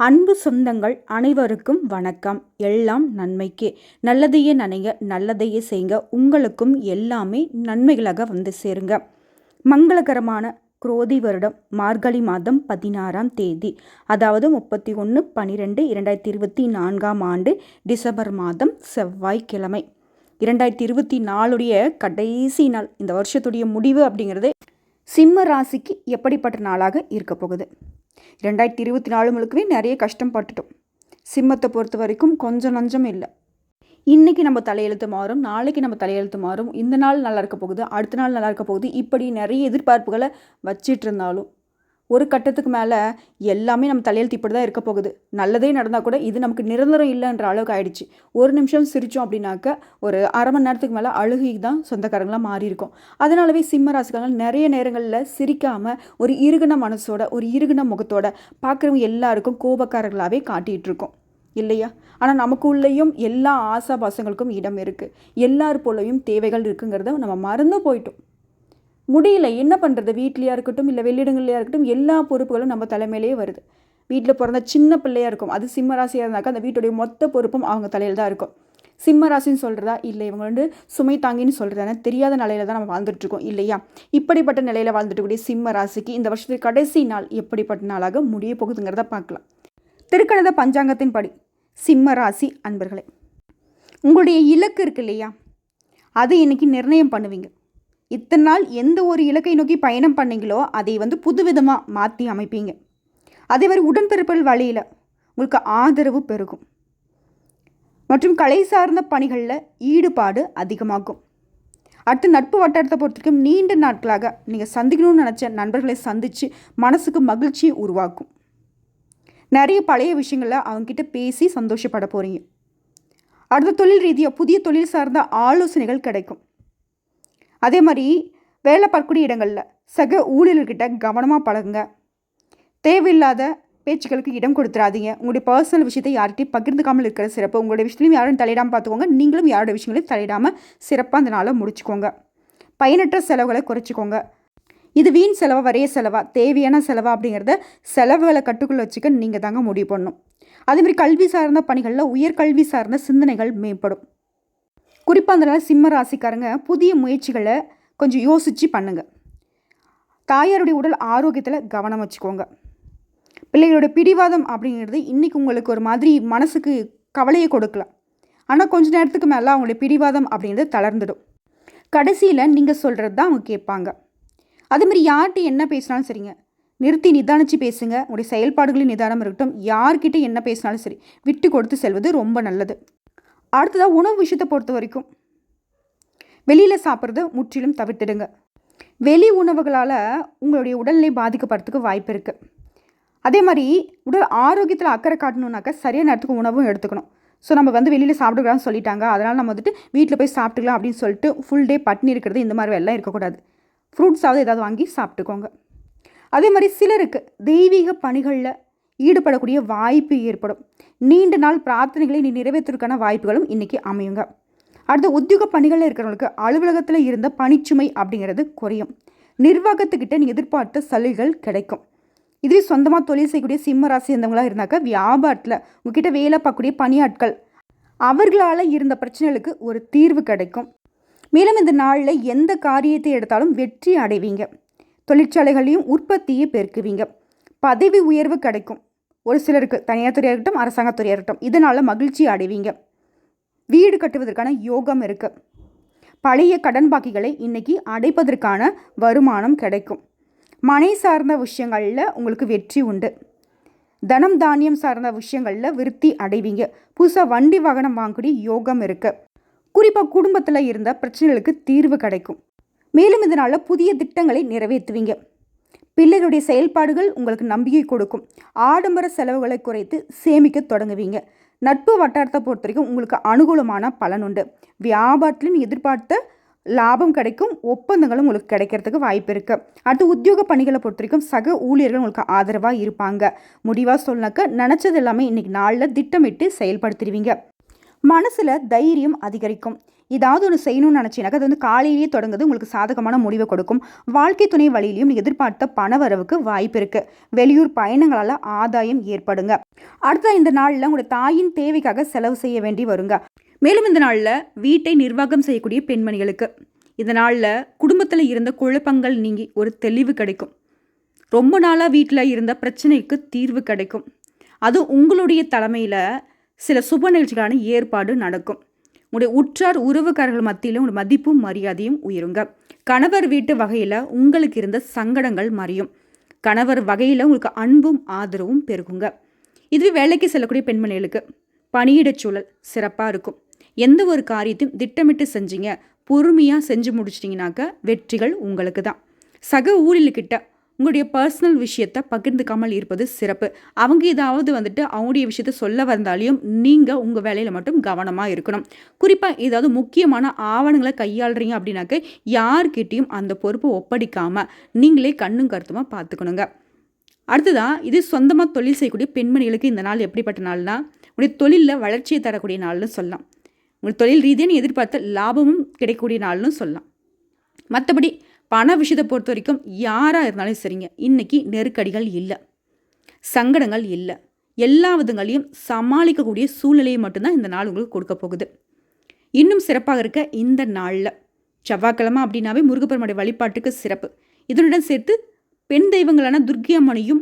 அன்பு சொந்தங்கள் அனைவருக்கும் வணக்கம். எல்லாம் நன்மைக்கே. நல்லதையே நினைங்க நல்லதையே செய்யுங்க உங்களுக்கும் எல்லாமே நன்மைகளாக வந்து சேருங்க. மங்களகரமான குரோதி வருடம் மார்கழி மாதம் பதினாறாம் தேதி அதாவது முப்பத்தி ஒன்று பன்னிரெண்டு இரண்டாயிரத்தி இருபத்தி நான்காம் ஆண்டு டிசம்பர் மாதம் செவ்வாய்க்கிழமை. இரண்டாயிரத்தி இருபத்தி நாலுடைய கடைசி நாள் இந்த வருஷத்துடைய முடிவு அப்படிங்கிறது சிம்ம ராசிக்கு எப்படிப்பட்ட நாளாக இருக்க போகுது? ரெண்டாயிரத்தி இருபத்தி நாலு முழுக்கவே நிறைய கஷ்டம் பட்டுட்டோம். சிம்மத்தை பொறுத்த வரைக்கும் கொஞ்சம் நஞ்சம் இல்லை. இன்றைக்கி நம்ம தலையெழுத்து மாறும் நாளைக்கு நம்ம தலையெழுத்து மாறும். இந்த நாள் நல்லா இருக்க போகுது அடுத்த நாள் நல்லா இருக்க போகுது. இப்படி நிறைய எதிர்பார்ப்புகளை வச்சிட்டு இருந்தாலும் ஒரு கட்டத்துக்கு மேலே எல்லாமே நம்ம தலையெழுத்து இப்படி தான் இருக்க போகுது. நல்லதே நடந்தால் கூட இது நமக்கு நிரந்தரம் இல்லைன்ற அளவுக்கு ஆயிடுச்சு. ஒரு நிமிஷம் சிரித்தோம் அப்படின்னாக்க ஒரு அரை மணி நேரத்துக்கு மேலே அழுகை தான் சொந்தக்காரங்களாக மாறி இருக்கும் அதனாலவே சிம்ம ராசிக்காரங்கள் நிறைய நேரங்களில் சிரிக்காமல் ஒரு இருகுன மனசோட ஒரு இருகுன முகத்தோட பார்க்குறவங்க எல்லாருக்கும் கோபக்காரர்களாகவே காட்டிகிட்டு இருக்கோம் இல்லையா? ஆனால் நமக்கு உள்ளேயும் எல்லா ஆசாபாசங்களுக்கும் இடம் இருக்குது எல்லார் போலையும் தேவைகள் இருக்குங்கிறத நம்ம மறந்து போயிட்டோம். முடியல. என்ன பண்ணுறது வீட்லேயா இருக்கட்டும் இல்லை வெளியிடங்கள்லையா இருக்கட்டும் எல்லா பொறுப்புகளும் நம்ம தலைமையிலேயே வருது. வீட்டில் பிறந்த சின்ன பிள்ளையாக இருக்கும். அது சிம்ம ராசியாக இருந்தாக்கா அந்த வீட்டுடைய மொத்த பொறுப்பும் அவங்க தலையில் தான் இருக்கும். சிம்ம ராசின்னு சொல்கிறதா இல்லை இவங்க வந்து சுமை தாங்கின்னு சொல்கிறதானே தெரியாத நிலையில தான் நம்ம வாழ்ந்துட்டுருக்கோம் இல்லையா? இப்படிப்பட்ட நிலையில் வாழ்ந்துட்டுக்கூடிய சிம்ம ராசிக்கு இந்த வருஷத்துக்கு கடைசி நாள் எப்படிப்பட்ட நாளாக முடிய போகுதுங்கிறத பார்க்கலாம். திருக்கணித பஞ்சாங்கத்தின் படி சிம்ம ராசி அன்பர்களே உங்களுடைய இலக்கு இருக்கு இல்லையா? அதை இன்றைக்கி நிர்ணயம் பண்ணுவீங்க. இத்தனை நாள் எந்த ஒரு இலக்கை நோக்கி பயணம் பண்ணீங்களோ அதை வந்து புதுவிதமாக மாற்றி அமைப்பீங்க. அதே மாதிரி உடன்பிறப்புகள் வழியில் உங்களுக்கு ஆதரவு பெருகும். மற்றும் கலை சார்ந்த பணிகளில் ஈடுபாடு அதிகமாகும். அடுத்து நட்பு வட்டாரத்தை பொறுத்திருக்கும் நீண்ட நாட்களாக நீங்கள் சந்திக்கணும்னு நினச்ச நண்பர்களை சந்தித்து மனசுக்கு மகிழ்ச்சியை உருவாக்கும். நிறைய பழைய விஷயங்களில் அவங்கக்கிட்ட பேசி சந்தோஷப்பட போகிறீங்க அடுத்த தொழில் ரீதியாக புதிய தொழில் சார்ந்த ஆலோசனைகள் கிடைக்கும். அதே மாதிரி வேலை பார்க்கக்கூடிய இடங்களில் சக ஊழியர்கிட்ட கவனமாக பழகுங்க. தேவையில்லாத பேச்சுக்களுக்கு இடம் கொடுத்துடாதீங்க உங்களுடைய பர்சனல் விஷயத்தை யார்கிட்டையும் பகிர்ந்துக்காமல் இருக்கிற சிறப்பு உங்களுடைய விஷயத்துலையும் யாரும் தலையிடாமல் பார்த்துக்கோங்க. நீங்களும் யாரோட விஷயங்களையும் தலையிடாமல் சிறப்பாக அந்த நாளை முடிச்சுக்கோங்க. பயனற்ற செலவுகளை குறைச்சிக்கோங்க. இது வீண் செலவாக வரைய செலவாக தேவையான செலவாக அப்படிங்கிறத செலவுகளை கட்டுக்குள்ளே வச்சுக்க நீங்கள் தாங்க முடிவு பண்ணணும். அதேமாதிரி கல்வி சார்ந்த பணிகளில் உயர்கல்வி சார்ந்த சிந்தனைகள் மேம்படும். குறிப்பாக அதனால் சிம்ம ராசிக்காரங்க புதிய முயற்சிகளை கொஞ்சம் யோசித்து பண்ணுங்க. தாயாருடைய உடல் ஆரோக்கியத்தில் கவனம் வச்சுக்கோங்க. பிள்ளைகளோட பிடிவாதம் அப்படிங்கிறது இன்றைக்கி உங்களுக்கு ஒரு மாதிரி மனசுக்கு கவலையை கொடுக்கலாம் ஆனால் கொஞ்ச நேரத்துக்கு மேலே அவங்களுடைய பிடிவாதம் அப்படிங்கிறது தளர்ந்துடும். கடைசியில் நீங்கள் சொல்கிறது தான் அவங்க கேட்பாங்க. அதுமாதிரி யார்கிட்ட என்ன பேசினாலும் சரிங்க. நிறுத்தி நிதானித்து பேசுங்க. உங்களுடைய செயல்பாடுகளின் நிதானம் இருக்கட்டும். யார்கிட்ட என்ன பேசினாலும் சரி விட்டு கொடுத்து செல்வது ரொம்ப நல்லது. அடுத்ததாக உணவு விஷயத்தை பொறுத்த வரைக்கும் வெளியில் சாப்பிட்றத முற்றிலும் தவிர்த்திடுங்க. வெளி உணவுகளால் உங்களுடைய உடல்நிலை பாதிக்கப்படுறதுக்கு வாய்ப்பு இருக்குது அதே மாதிரி உடல் ஆரோக்கியத்தில் அக்கறை காட்டணுன்னாக்கா சரியான நேரத்துக்கு உணவும் எடுத்துக்கணும். ஸோ நம்ம வந்து வெளியில் சாப்பிடக்கூடாதுன்னு சொல்லிட்டாங்க. அதனால் நம்ம வந்துட்டு வீட்டில் போய் சாப்பிட்டுக்கலாம் அப்படின்னு சொல்லிட்டு ஃபுல் டே பட்னி இருக்கிறது இந்த மாதிரி எல்லாம் இருக்கக்கூடாது. ஃப்ரூட்ஸாவது ஏதாவது வாங்கி சாப்பிட்டுக்கோங்க. அதே மாதிரி சிலருக்கு தெய்வீக பணிகளில் ஈடுபடக்கூடிய வாய்ப்பு ஏற்படும். நீண்ட நாள் பிரார்த்தனைகளை நீ நிறைவேற்றுவதற்கான வாய்ப்புகளும் இன்றைக்கி அமையுங்க. அடுத்த உத்தியோக பணிகளில் இருக்கிறவங்களுக்கு அலுவலகத்தில் இருந்த பணிச்சுமை அப்படிங்கிறது குறையும். நிர்வாகத்துக்கிட்ட நீ எதிர்பார்த்த சலுகைகள் கிடைக்கும். இதுவே சொந்தமாக தொழில் செய்யக்கூடிய சிம்ம ராசி இருந்தவங்களாக இருந்தாக்கா வியாபாரத்தில் உங்ககிட்ட வேலை பார்க்கக்கூடிய பணியாட்கள் அவர்களால் இருந்த பிரச்சனைகளுக்கு ஒரு தீர்வு கிடைக்கும். மேலும் இந்த நாளில் எந்த காரியத்தை எடுத்தாலும் வெற்றி அடைவீங்க. தொழிற்சாலைகளையும் உற்பத்தியை பெருக்குவீங்க. பதவி உயர்வு கிடைக்கும். ஒரு சிலருக்கு தனியார் துறையாக இருக்கட்டும் அரசாங்கத்துறையாக இருக்கட்டும் இதனால் மகிழ்ச்சி அடைவீங்க. வீடு கட்டுவதற்கான யோகம் இருக்குது பழைய கடன் பாக்கிகளை இன்றைக்கி அடைப்பதற்கான வருமானம் கிடைக்கும். மனை சார்ந்த விஷயங்களில் உங்களுக்கு வெற்றி உண்டு. தனம் தானியம் சார்ந்த விஷயங்களில் விருத்தி அடைவீங்க. புதுசாக வண்டி வாகனம் வாங்கக்கூடிய யோகம் இருக்குது குறிப்பாக குடும்பத்தில் இருந்த பிரச்சனைகளுக்கு தீர்வு கிடைக்கும். மேலும் இதனால் புதிய திட்டங்களை நிறைவேற்றுவீங்க. பிள்ளைகளுடைய செயல்பாடுகள் உங்களுக்கு நம்பிக்கை கொடுக்கும். ஆடம்பர செலவுகளை குறைத்து சேமிக்க தொடங்குவீங்க. நட்பு வட்டாரத்தை பொறுத்த வரைக்கும் உங்களுக்கு அனுகூலமான பலன் உண்டு. வியாபாரத்திலும் எதிர்பார்த்த லாபம் கிடைக்கும். ஒப்பந்தங்களும் உங்களுக்கு கிடைக்கிறதுக்கு வாய்ப்பு இருக்குது அடுத்து உத்தியோக பணிகளை பொறுத்த வரைக்கும் சக ஊழியர்கள் உங்களுக்கு ஆதரவாக இருப்பாங்க. முடிவாக சொன்னாக்க நினச்சது எல்லாமே இன்றைக்கி நாளில் திட்டமிட்டு செயல்படுத்திடுவீங்க. மனசில் தைரியம் அதிகரிக்கும். ஏதாவது ஒன்று செய்யணும்னு நினச்சினாக்கா அது வந்து காலையிலேயே தொடங்குது உங்களுக்கு சாதகமான முடிவை கொடுக்கும். வாழ்க்கை துணை வழியிலையும் நீங்கள் எதிர்பார்த்த பணவரவுக்கு வாய்ப்பு இருக்குது வெளியூர் பயணங்களால் ஆதாயம் ஏற்படுங்க. அடுத்த இந்த நாளில் உங்களுடைய தாயின் தேவைக்காக செலவு செய்ய வேண்டி வருங்க. மேலும் இந்த நாளில் வீட்டை நிர்வாகம் செய்யக்கூடிய பெண்மணிகளுக்கு இந்த நாளில் குடும்பத்தில் இருந்த குழப்பங்கள் நீங்கி ஒரு தெளிவு கிடைக்கும். ரொம்ப நாளாக வீட்டில் இருந்த பிரச்சனைக்கு தீர்வு கிடைக்கும். அது உங்களுடைய தலைமையில் சில சுப நிகழ்ச்சிகளான ஏற்பாடு நடக்கும். உங்களுடைய உற்றார் உறவுக்காரர்கள் மத்தியிலும் உங்களுடைய மதிப்பும் மரியாதையும் உயருங்க. கணவர் வீட்டு வகையில் உங்களுக்கு இருந்த சங்கடங்கள் மறையும் கணவர் வகையில் உங்களுக்கு அன்பும் ஆதரவும் பெருகுங்க. இதுவே வேலைக்கு செல்லக்கூடிய பெண்மணிகளுக்கு பணியிடச் சூழல் சிறப்பாக இருக்கும். எந்த ஒரு காரியத்தையும் திட்டமிட்டு செஞ்சீங்க பொறுமையாக செஞ்சு முடிச்சிட்டிங்கனாக்க வெற்றிகள் உங்களுக்கு தான் சக ஊழியர்கிட்ட உங்களுடைய பர்சனல் விஷயத்தை பகிர்ந்துக்காமல் இருப்பது சிறப்பு. அவங்க ஏதாவது வந்துட்டு அவங்களுடைய விஷயத்த சொல்ல வந்தாலையும் நீங்கள் உங்கள் வேலையில் மட்டும் கவனமாக இருக்கணும். குறிப்பாக ஏதாவது முக்கியமான ஆவணங்களை கையாளுறீங்க அப்படின்னாக்க யார்கிட்டையும் அந்த பொறுப்பை ஒப்படைக்காமல் நீங்களே கண்ணும் கருத்துமாக பார்த்துக்கணுங்க. அடுத்ததாக இது சொந்தமாக தொழில் செய்யக்கூடிய பெண்மணிகளுக்கு இந்த நாள் எப்படிப்பட்ட நாள்னா உங்களுடைய தொழிலில் வளர்ச்சியை தரக்கூடிய நாள்னு சொல்லலாம். உங்கள் தொழில் ரீதியாக நீ எதிர்பார்த்த லாபமும் கிடைக்கக்கூடிய நாள்னு சொல்லலாம். மற்றபடி பண விஷயத்தை பொறுத்த வரைக்கும் யாராக இருந்தாலும் சரிங்க. இன்றைக்கி நெருக்கடிகள் இல்லை. சங்கடங்கள் இல்லை. எல்லா விதங்களையும் சமாளிக்கக்கூடிய சூழ்நிலையை மட்டும்தான் இந்த நாள் உங்களுக்கு கொடுக்க போகுது. இன்னும் சிறப்பாக இருக்க இந்த நாளில். செவ்வாய்க்கிழமை அப்படின்னாவே முருகப்பெருமாடைய வழிபாட்டுக்கு சிறப்பு. இதனுடன் சேர்த்து பெண் தெய்வங்களான துர்க்கி அம்மனையும்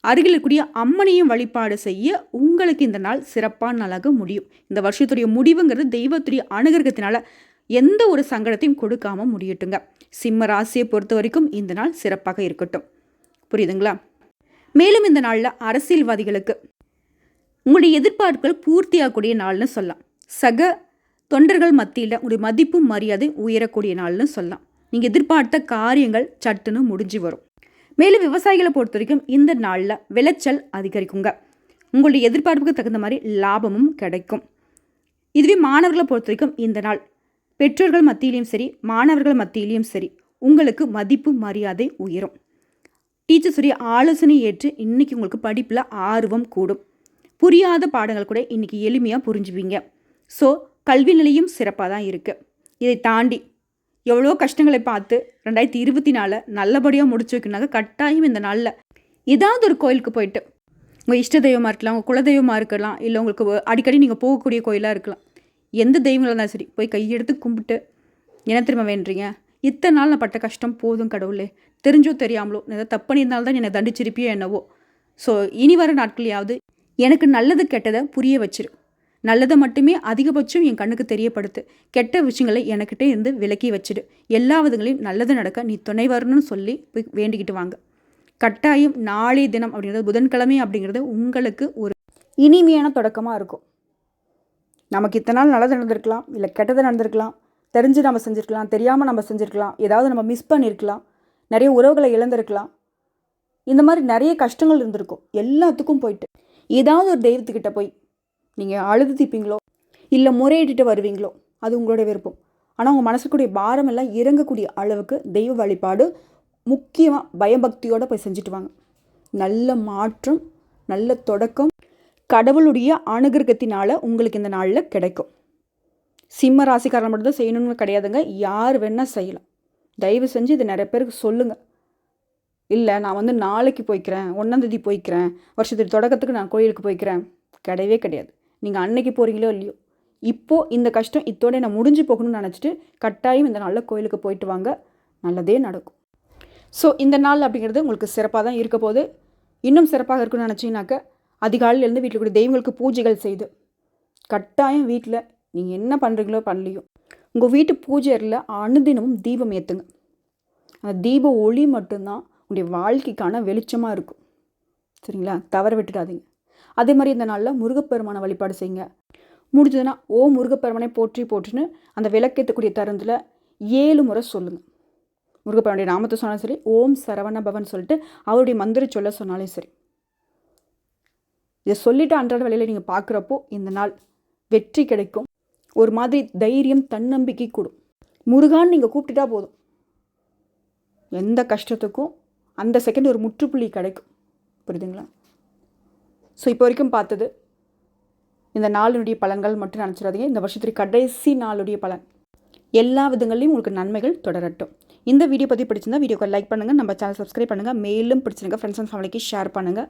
அருகில் இருக்கக்கூடிய அம்மனையும் வழிபாடு செய்ய உங்களுக்கு இந்த நாள் சிறப்பான நாளாக முடியும். இந்த வருஷத்துடைய முடிவுங்கிறது தெய்வத்துடைய அனுகிரகத்தினால எந்த ஒரு சங்கடத்தையும் கொடுக்காம முடியட்டுங்க. சிம்ம ராசியை பொறுத்த வரைக்கும் இந்த நாள் சிறப்பாக இருக்கட்டும். புரியுதுங்களா? மேலும் இந்த நாளில் அரசியல்வாதிகளுக்கு உங்களுடைய எதிர்பார்ப்புகள் பூர்த்தியாகக்கூடிய நாள்னு சொல்லலாம். சக தொண்டர்கள் மத்தியில் உங்களுடைய மதிப்பு மரியாதை உயரக்கூடிய நாள்னு சொல்லலாம். நீங்கள் எதிர்பார்த்த காரியங்கள் சட்டுன்னு முடிஞ்சு வரும். மேலும் விவசாயிகளை பொறுத்த வரைக்கும் இந்த நாளில் விளைச்சல் அதிகரிக்குங்க. உங்களுடைய எதிர்பார்ப்புக்கு தகுந்த மாதிரி லாபமும் கிடைக்கும். இதுவே மாணவர்களை பொறுத்த வரைக்கும் இந்த நாள் பெற்றோர்கள் மத்தியிலையும் சரி மாணவர்கள் மத்தியிலையும் சரி உங்களுக்கு மதிப்பு மரியாதை உயரும். டீச்சர்ஸுடைய ஆலோசனை ஏற்று இன்றைக்கி உங்களுக்கு படிப்பில் ஆர்வம் கூடும். புரியாத பாடங்கள் கூட இன்றைக்கி எளிமையாக புரிஞ்சுவீங்க ஸோ கல்வி நிலையும் சிறப்பாக தான் இருக்குது இதை தாண்டி எவ்வளோ கஷ்டங்களை பார்த்து ரெண்டாயிரத்தி இருபத்தி நாலு நல்லபடியாக முடிச்சு வைக்கணுனாக்க கட்டாயம் இந்த நாளில் ஏதாவது ஒரு கோயிலுக்கு போயிட்டு உங்கள் இஷ்ட தெய்வமாக இருக்கலாம் உங்கள் குலதெய்வமாக இருக்கலாம் இல்லை உங்களுக்கு அடிக்கடி நீங்கள் போகக்கூடிய கோயிலாக இருக்கலாம் எந்த தெய்வங்களாக இருந்தாலும் சரி போய் கையெடுத்து கும்பிட்டு என்ன திரும்ப வேண்டுறீங்க? இத்தனை நாள் நான் பட்ட கஷ்டம் போதும் கடவுளே. தெரிஞ்சோ தெரியாமலோ ஏதாவது தப்பு பண்ணியிருந்தால்தான் தான் என்னை தண்டிச்சிருப்பியோ என்னவோ. ஸோ இனி வர நாட்களையாவது எனக்கு நல்லது கெட்டதை புரிய வச்சிரு. நல்லதை மட்டுமே அதிகபட்சம் என் கண்ணுக்கு தெரியப்படுத்து. கெட்ட விஷயங்களை எனக்கிட்டே இருந்து விலக்கி வச்சிடு எல்லா விதங்களையும் நல்லது நடக்க நீ துணை வரணும்னு சொல்லி போய் வேண்டிக்கிட்டு வாங்க. கட்டாயம் நாளைய தினம் அப்படிங்கிறது புதன்கிழமை அப்படிங்கிறது உங்களுக்கு ஒரு இனிமையான தொடக்கமாக இருக்கும். நமக்கு இத்தனை நாள் நல்லது நடந்திருக்கலாம் இல்லை கெட்டது நடந்திருக்கலாம் தெரிஞ்சு நம்ம செஞ்சுருக்கலாம் தெரியாமல் நம்ம செஞ்சுருக்கலாம் ஏதாவது நம்ம மிஸ் பண்ணியிருக்கலாம் நிறைய உறவுகளை இழந்திருக்கலாம். இந்த மாதிரி நிறைய கஷ்டங்கள் இருந்திருக்கும். எல்லாத்துக்கும் போயிட்டு ஏதாவது ஒரு தெய்வத்துக்கிட்ட போய் நீங்கள் அழுது தீப்பீங்களோ இல்லை முறையிட்டு வருவீங்களோ அது உங்களுடைய விருப்பம். ஆனால் உங்கள் மனசுக்குடைய பாரம் எல்லாம் இறங்கக்கூடிய அளவுக்கு தெய்வ வழிபாடு முக்கியமாக பயபக்தியோடு போய் செஞ்சுட்டு வாங்க. நல்ல மாற்றம் நல்ல தொடக்கம். கடவுளுடைய அனுகிரகத்தினால உங்களுக்கு இந்த நாளில் கிடைக்கும். சிம்ம ராசிக்காரன் மட்டும்தான் செய்யணும்னு கிடையாதுங்க. யார் வேணால் செய்யலாம். தயவு செஞ்சு இதை நிறைய பேருக்கு சொல்லுங்கள் இல்லை நான் வந்து நாளைக்கு போய்க்கிறேன் ஒன்றாந்தேதி போய்க்கிறேன் வருஷத்துக்கு தொடக்கத்துக்கு நான் கோயிலுக்கு போய்க்கிறேன். கிடையவே கிடையாது. நீங்கள் அன்னைக்கு போகிறீங்களோ இல்லையோ. இப்போது இந்த கஷ்டம் இத்தோட நான் முடிஞ்சு போகணும்னு நினச்சிட்டு கட்டாயம் இந்த நாளில் கோயிலுக்கு போயிட்டு வாங்க. நல்லதே நடக்கும். ஸோ இந்த நாள் அப்படிங்கிறது உங்களுக்கு சிறப்பாக தான் இருக்க போது இன்னும் சிறப்பாக இருக்குன்னு நினச்சிங்கனாக்க அதிகாலையிலேருந்து வீட்டில் கூட தெய்வங்களுக்கு பூஜைகள் செய்து. கட்டாயம் வீட்டில் நீங்கள் என்ன பண்ணுறீங்களோ பண்ணலையோ. உங்கள் வீட்டு பூஜையில் அனுதினமும் தீபம் ஏற்றுங்க அந்த தீப ஒளி மட்டும்தான் உங்களுடைய வாழ்க்கைக்கான வெளிச்சமாக இருக்கும். சரிங்களா? தவற விட்டுடாதீங்க. அதே மாதிரி இந்த நாளில் முருகப்பெருமான வழிபாடு செய்யுங்க. முடிஞ்சதுன்னா ஓ முருகப்பெருமானை போற்றி போற்றுன்னு அந்த விளக்கேற்றக்கூடிய தருணத்தில் ஏழு முறை சொல்லுங்கள் முருகப்பெருமானுடைய நாமத்தை சொன்னாலும் சரி ஓம் சரவண பவன் சொல்லிட்டு அவருடைய மந்திர சொல்ல சொன்னாலும் சரி. இதை சொல்லிவிட்டு அன்றாட வேலையில் நீங்கள் பார்க்குறப்போ இந்த நாள் வெற்றி கிடைக்கும். ஒரு மாதிரி தைரியம் தன்னம்பிக்கை கூடும். முருகான்னு நீங்கள் கூப்பிட்டுட்டா போதும். எந்த கஷ்டத்துக்கும் அந்த செகண்ட் ஒரு முற்றுப்புள்ளி கிடைக்கும். புரியுதுங்களா? ஸோ இப்போ வரைக்கும் பார்த்தது இந்த நாளுடைய பலன்கள் மட்டும் நினச்சிடாதீங்க இந்த வருஷத்துடைய கடைசி நாளுடைய பலன். எல்லா விதங்களையும் உங்களுக்கு நன்மைகள் தொடரட்டும். இந்த வீடியோ பற்றி பிடிச்சிருந்தா வீடியோக்கு லைக் பண்ணுங்கள் நம்ம சேனல் சப்ஸ்கிரைப் பண்ணுங்கள் மேலும் பிடிச்சிருங்க ஃப்ரெண்ட்ஸ் அண்ட் ஃபேமிலிக்கு ஷேர் பண்ணுங்கள்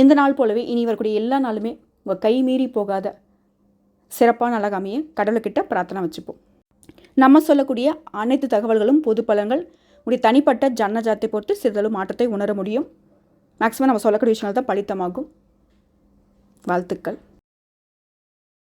இந்த நாள் போலவே இனி வரக்கூடிய எல்லா நாளுமே உங்கள் கை மீறி போகாத சிறப்பான அழகாமையை கடவுள்கிட்ட பிரார்த்தனை வச்சுப்போம். நம்ம சொல்லக்கூடிய அனைத்து தகவல்களும் பொது பலன்கள் உடைய தனிப்பட்ட ஜன்ன ஜாத்தை பொறுத்து சிறிதளவு மாற்றத்தை உணர முடியும். மேக்ஸிமம் நம்ம சொல்லக்கூடிய விஷயங்கள் தான் பலித்தமாகும். வாழ்த்துக்கள்.